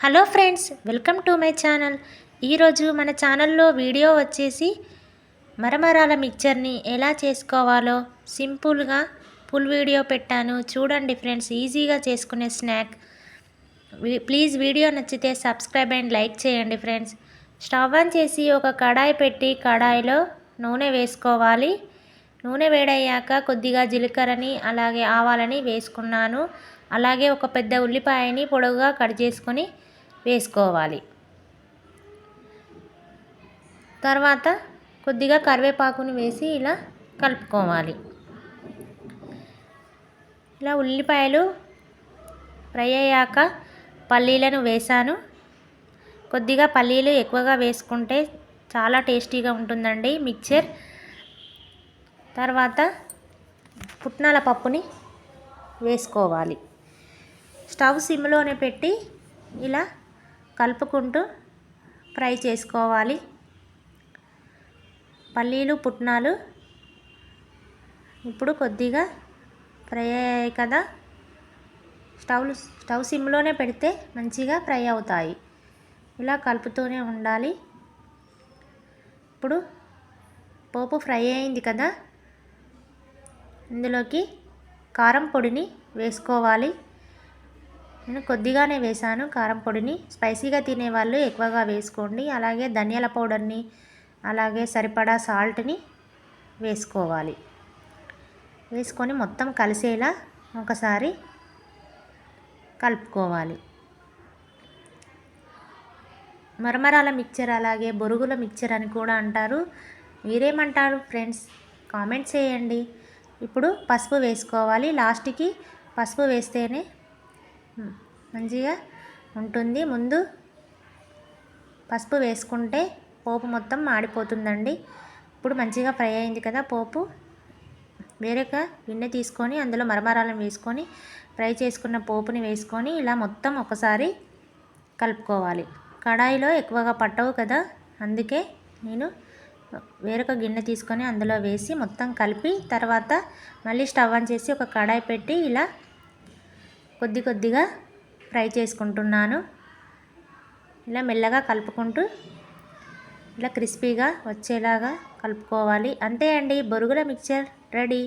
Hello friends welcome to my channel. ఈరోజు మన ఛానల్లో వీడియో వచ్చేసి మరమరాల మిక్చర్ని ఎలా చేసుకోవాలో సింపుల్గా ఫుల్ వీడియో పెట్టాను. చూడండి ఫ్రెండ్స్ ఈజీగా చేసుకునే స్నాక్. ప్లీజ్ వీడియో నచ్చితే సబ్స్క్రైబ్ అండ్ లైక్ చేయండి ఫ్రెండ్స్. స్టవ్ ఆన్ చేసి ఒక కడాయి పెట్టి కడాయిలో నూనె వేసుకోవాలి. నూనె వేడయ్యాక కొద్దిగా జీలకర్రని అలాగే ఆవాలని వేసుకున్నాను. అలాగే ఒక పెద్ద ఉల్లిపాయని పొడవుగా కట్ చేసుకొని వేసుకోవాలి. తర్వాత కొద్దిగా కరివేపాకుని వేసి ఇలా కలుపుకోవాలి. ఇలా ఉల్లిపాయలు ఫ్రై అయ్యాక పల్లీలను వేసాను. కొద్దిగా పల్లీలు ఎక్కువగా వేసుకుంటే చాలా టేస్టీగా ఉంటుందండి మిక్చర్. తర్వాత పుట్నాల పప్పుని వేసుకోవాలి. స్టవ్ సిమ్లోనే పెట్టి ఇలా కలుపుకుంటూ ఫ్రై చేసుకోవాలి. పల్లీలు పుట్నాలు ఇప్పుడు కొద్దిగా ఫ్రై అయ్యాయి కదా. స్టవ్ స్టవ్ సిమ్లోనే పెడితే మంచిగా ఫ్రై అవుతాయి. ఇలా కలుపుతూనే ఉండాలి. ఇప్పుడు పోపు ఫ్రై అయింది కదా. ఇందులోకి కారం పొడిని వేసుకోవాలి. నేను కొద్దిగానే వేసాను కారం పొడిని. స్పైసీగా తినేవాళ్ళు ఎక్కువగా వేసుకోండి. అలాగే ధనియాల పౌడర్ని అలాగే సరిపడా సాల్ట్ని వేసుకోవాలి. వేసుకొని మొత్తం కలిసేలా ఒకసారి కలుపుకోవాలి. మరమరాల మిక్చర్ అలాగే బొరుగుల మిక్చర్ అని కూడా అంటారు. మీరేమంటారు ఫ్రెండ్స్? కామెంట్ చేయండి. ఇప్పుడు పసుపు వేసుకోవాలి. లాస్ట్కి పసుపు వేస్తేనే మంచిగా ఉంటుంది. ముందు పసుపు వేసుకుంటే పోపు మొత్తం మాడిపోతుందండి. ఇప్పుడు మంచిగా ఫ్రై అయింది కదా పోపు. వేరొక గిన్నె తీసుకొని అందులో మరమరాలను వేసుకొని ఫ్రై చేసుకున్న పోపుని వేసుకొని ఇలా మొత్తం ఒకసారి కలుపుకోవాలి. కడాయిలో ఎక్కువగా పట్టవు కదా. అందుకే నేను వేరొక గిన్నె తీసుకొని అందులో వేసి మొత్తం కలిపి తర్వాత మళ్ళీ స్టవ్ ఆన్ చేసి ఒక కడాయి పెట్టి ఇలా కొద్ది కొద్దిగా ఫ్రై చేసుకుంటున్నాను. ఇలా మెల్లగా కలుపుకుంటూ ఇలా క్రిస్పీగా వచ్చేలాగా కలుపుకోవాలి. అంతే అండి బొరుగుల మిక్చర్ రెడీ.